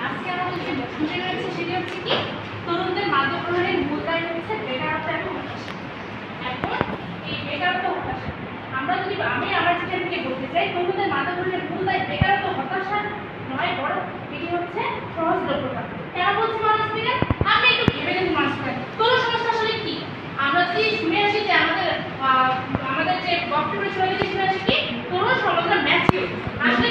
আজকে আমাদের যে বক্তব্য হচ্ছে কি তরুণদের হচ্ছে এখন বেকারত্ব আমরা যদি আমি আমার যেটা থেকে বলতে চাই তরুণদের মাদক গ্রহণের মূল দায় বেকারত্ব হতাশা নয় বরং এটি হচ্ছে সহজলভ্যতা আসলে